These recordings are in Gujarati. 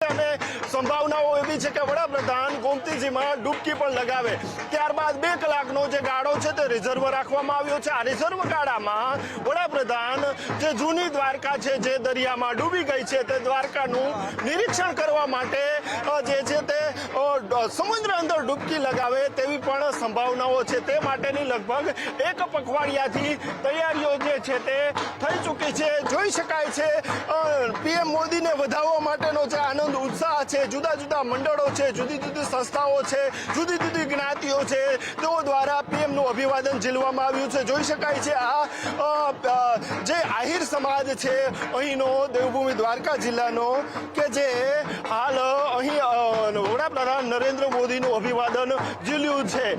અને સંભાવનાઓ એવી છે કે વડાપ્રધાન ગોમતીજીમાં ડૂબકી પણ લગાવે. ત્યારબાદ બે કલાકનો જે ગાળો છે તે રિઝર્વ રાખવામાં આવ્યો છે. આ રિઝર્વ ગાળામાં વડાપ્રધાન જે જૂની દ્વારકા છે, જે દરિયામાં ડૂબી ગઈ છે, તે દ્વારકાનું નિરીક્ષણ કરવા માટે જે છે તે સમુદ્ર અંદર ડૂબકી લગાવે તેવી પણ સંભાવનાઓ છે. તે માટેની લગભગ એક પખવાડિયાથી તૈયારીઓ જે છે તે થઈ ચૂકી છે. જોઈ શકાય છે પીએમ મોદીને વધાવવા માટેનો જે આનંદ, ઉત્સાહ છે, જુદા જુદા મંડળો છે, જુદી જુદી સંસ્થાઓ છે, જુદી જુદી જ્ઞાતિઓ છે, તેઓ દ્વારા પીએમનું અભિવાદન ઝીલવામાં આવ્યું છે. જોઈ શકાય છે આ જે આહિર સમાજ છે, અહીંનો દેવભૂમિ દ્વારકા જિલ્લાનો કે જે હાલ અહીં વડાપ્રધાન નરેન્દ્ર મોદીનું અભિવાદન ઝીલ્યું છે.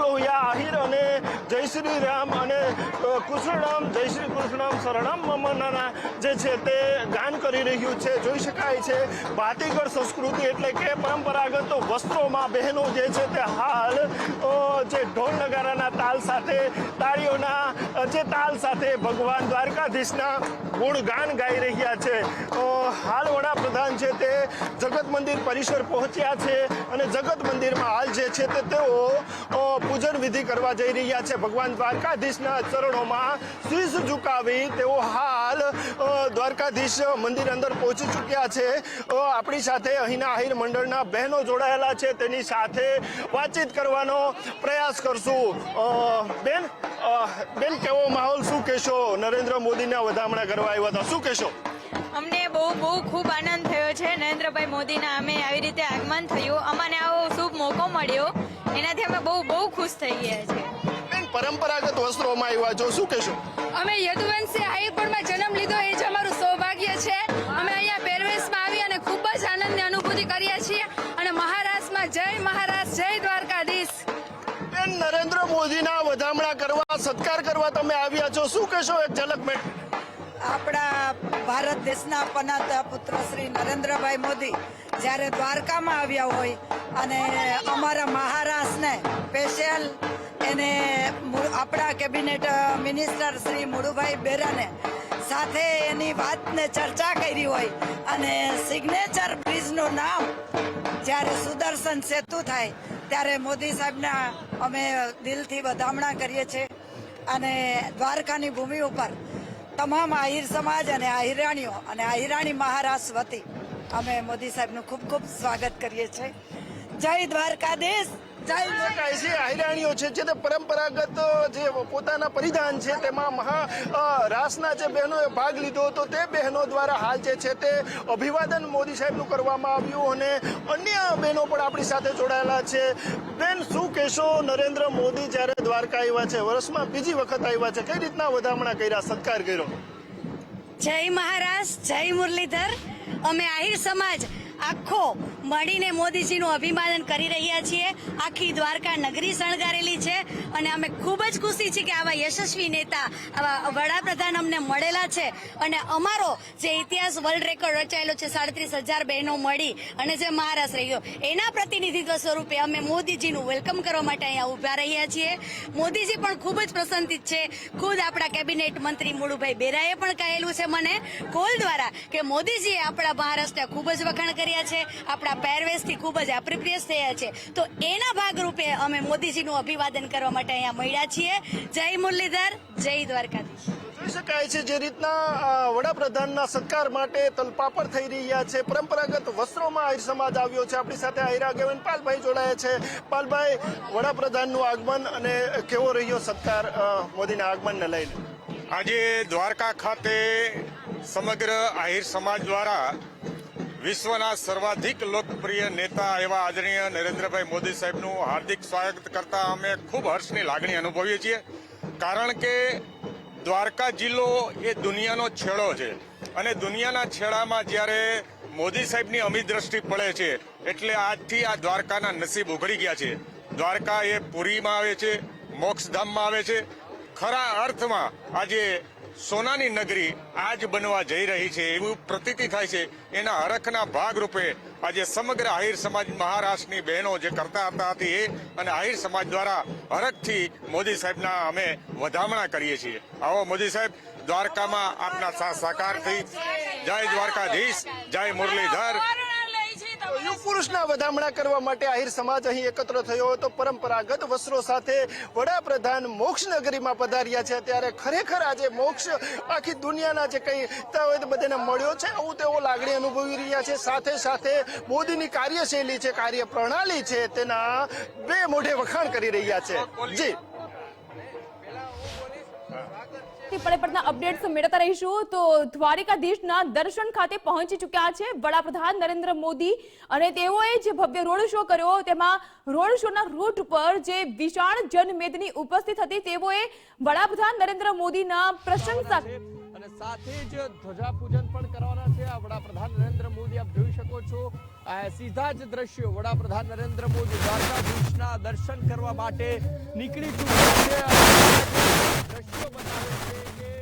એકલોહિયા આહિર અને જય શ્રી રામ અને કૃષ્ણમ કૃષ્ણરામ જય શ્રી કૃષ્ણમ શરણમ મમના જે છે તે ગાન કરી રહ્યું છે જોઈ શકાય છે ભાતીગળ સંસ્કૃતિ એટલે કે પરંપરાગત વસ્ત્રોમાં બહેનો જે છે તે હાલ જે ઢોલ નગારાના તાલ સાથે તાળીઓના જે તાલ સાથે ભગવાન દ્વારકાધીશના ગુણગાન ગાઈ રહ્યા છે હાલ વડાપ્રધાન છે તે જગત મંદિર પરિસર પહોંચ્યા છે અને જગત મંદિરમાં હાલ જે છે તે તેઓ વિધિ કરવા જઈ રહ્યા છે. ભગવાન દ્વારકાધીશના ચરણોમાં શીશ ઝુકાવી તેઓ હાલ દ્વારકાધીશ મંદિર અંદર પહોંચી ચૂક્યા છે. આપણી સાથે અહીંના આહિર મંડળના બહેનો જોડાયેલા છે. તેની સાથે વાતચીત કરવાનો પ્રયાસ કરશું. બેન બેન, કેવો માહોલ? શું કહેશો? નરેન્દ્ર મોદીના વધામણા કરવા આવ્યા હતા. શું કહેશો? અમને બહુ બહુ ખૂબ આનંદ થયો છે. નરેન્દ્રભાઈ મોદીના અમે આવી રીતે આગમન થયું. અમને આવો શુભ મોકો મળ્યો. એનાથી અમે બહુ બહુ ખુશ થઈ ગયા છે બેન પરંપરાગત વસ્ત્રોમાં આવ્યા છો શું કહેશો? અમે યદુવંશી આઈપુરમાં જન્મ લીધો એ જ અમારું સૌભાગ્ય છે. અમે અહીંયા પહેરવેશમાં આવી અને ખૂબ જ આનંદની અનુભૂતિ કરીએ છીએ. અને મહારાષ્ટ્રમાં જય મહારાષ્ટ્ર જય દ્વારકાધીશ. બેન નરેન્દ્ર મોદીના વધામણા કરવા સત્કાર કરવા તમે આવ્યા છો. શું કહેશો એક ઝલક મેં આપણા ભારત દેશના પનાતા પુત્ર શ્રી નરેન્દ્રભાઈ મોદી જ્યારે દ્વારકામાં આવ્યા હોય અને અમારા મહારાષ્ટ્રને સ્પેશિયલ એને આપણા કેબિનેટ મિનિસ્ટર શ્રી મુળુભાઈ બેરાને સાથે એની વાતને ચર્ચા કરી હોય અને સિગ્નેચર બ્રિજનું નામ જ્યારે સુદર્શન સેતુ થાય ત્યારે મોદી સાહેબના અમે દિલથી વધામણા કરીએ છીએ. અને દ્વારકાની ભૂમિ ઉપર તમામ આહિર સમાજ અને આહિરાણીઓ અને આહિરાણી મહારાષ્ટ્ર વતી અમે મોદી સાહેબનું ખૂબ ખૂબ સ્વાગત કરીએ છીએ. જય દ્વારકાધીશ. શકાય છે આહિરાણીઓ છે, જે તે પરંપરાગત જે પોતાના પરિધાન છે, તેમાં મહા રાસના જે બહેનોએ ભાગ લીધો હતો, તે બહેનો દ્વારા હાલ જે છે તે અભિવાદન મોદી સાહેબનું કરવામાં આવ્યું અને અન્ય બહેનો પણ આપણી સાથે જોડાયેલા છે. બેન, શું કહેશો? નરેન્દ્ર મોદી જ્યારે દ્વારકા આવ્યા છે, વર્ષમાં બીજી વખત આવ્યા છે, કઈ રીતના વધામણા કર્યા, સત્કાર કર્યો? જય મહારાજ જય મુરલીધર. અમે આહિર સમાજ આખો મળીને મોદીજીનું અભિવાદન કરી રહ્યા છીએ. આખી દ્વારકા નગરી શણગારેલી છે અને અમે ખૂબ જ ખુશી છીએ કે આવા યશસ્વી નેતા, આવા વડાપ્રધાન અમને મળેલા છે. અને અમારો જે ઇતિહાસ વર્લ્ડ રેકોર્ડ રચાયેલો છે, સાડત્રીસ હજાર બહેનો મળી અને જે મહારાષ્ટ્ર રહ્યો, એના પ્રતિનિધિત્વ સ્વરૂપે અમે મોદીજીનું વેલકમ કરવા માટે અહીંયા ઊભા રહ્યા છીએ. મોદીજી પણ ખૂબ જ પ્રસન્નિત છે. ખુદ આપણા કેબિનેટ મંત્રી મુળુભાઈ બેરાએ પણ કહેલું છે મને, કોલ દ્વારા કે મોદીજીએ આપણા મહારાષ્ટ્ર ખૂબ જ વખાણ કર્યા છે, આપણા પહેરવેશથી ખૂબ જ એપ્રિપ્રિયસ થયા છે. તો એના ભાગરૂપે અમે મોદીજીનું અભિવાદન કરવા માટે અહીંયા મળ્યા છીએ. જય મુરલીધર જય દ્વારકાધીશ. જોઈ શકાય છે જે રીતના વડાપ્રધાનના સત્કાર માટે તલપાપડ થઈ રહ્યા છે. પરંપરાગત વસ્ત્રોમાં આહિર સમાજ આવ્યો છે. આપણી સાથે આહિર આગેવાન પાલભાઈ જોડાયા છે. પાલભાઈ વડાપ્રધાનનું આગમન અને કેવો રહ્યો સત્કાર મોદીના આગમનને લઈને? આજે દ્વારકા ખાતે સમગ્ર આહિર સમાજ દ્વારા વિશ્વના સર્વાધિક લોકપ્રિય નેતા એવા આદરણીય નરેન્દ્રભાઈ મોદી સાહેબનું હાર્દિક સ્વાગત કરતા અમે ખૂબ હર્ષની લાગણી અનુભવીએ છીએ. કારણ કે દ્વારકા જિલ્લો એ દુનિયાનો છેડો છે અને દુનિયાના છેડામાં જ્યારે મોદી સાહેબની અમી દ્રષ્ટિ પડે છે એટલે આજથી આ દ્વારકાના નસીબ ઉઘડી ગયા છે. દ્વારકા એ પુરીમાં આવે છે, મોક્ષધામમાં આવે છે. ખરા અર્થમાં આજે સોનાની નગરી આજ બનવા જઈ રહી છે, એવું પ્રતીતિ થાય છે. એના હરખના ભાગરૂપે આજે સમગ્ર આહિર સમાજ મહારાષ્ટ્રની બહેનો જે કરતા હતા હતી એ અને આહિર સમાજ દ્વારા હરખથી મોદી સાહેબના અમે વધામણા કરીએ છીએ. આવો મોદી સાહેબ, દ્વારકામાં આપના સાથ સહકારથી જય દ્વારકાધીશ, જય મુરલીધર. કૃષ્ણ વધામણા કરવા માટે આહિર સમાજ અહીં એકત્ર થયો હતો. પરંપરાગત વસ્ત્રો સાથે વડાપ્રધાન મોક્ષ નગરીમાં પધાર્યા છે. ત્યારે ખરેખર આજે મોક્ષ આખી દુનિયાના જે કંઈ હોય બધાને મળ્યો છે. આવું તેઓ લાગણી અનુભવી રહ્યા છે. સાથે સાથે મોદીની કાર્યશૈલી છે કાર્ય પ્રણાલી છે, તેના બે મોઢે વખાણ કરી રહ્યા છે. જી. થી પડે પડતા અપડેટ્સ મેળવતા રહીશું. તો દ્વારિકાધીશના દર્શન ખાતે પહોંચી ચૂક્યા છે વડાપ્રધાન નરેન્દ્ર મોદી અને તેઓએ જે ભવ્ય રોડ શો કર્યો તેમાં રોડ શોના રૂટ પર જે વિશાળ જનમેદની ઉપસ્થિત હતી તેઓએ વડાપ્રધાન નરેન્દ્ર મોદીના પ્રશંસા અને સાથે જ ધ્વજા પૂજન પણ કરવાના છે. આ વડાપ્રધાન નરેન્દ્ર મોદી આપ જોઈ શકો છો. સીધા જ દ્રશ્યો વડાપ્રધાન નરેન્દ્ર મોદી દ્વારકાધીશના દર્શન કરવા માટે નીકળી ચૂક્યા છે.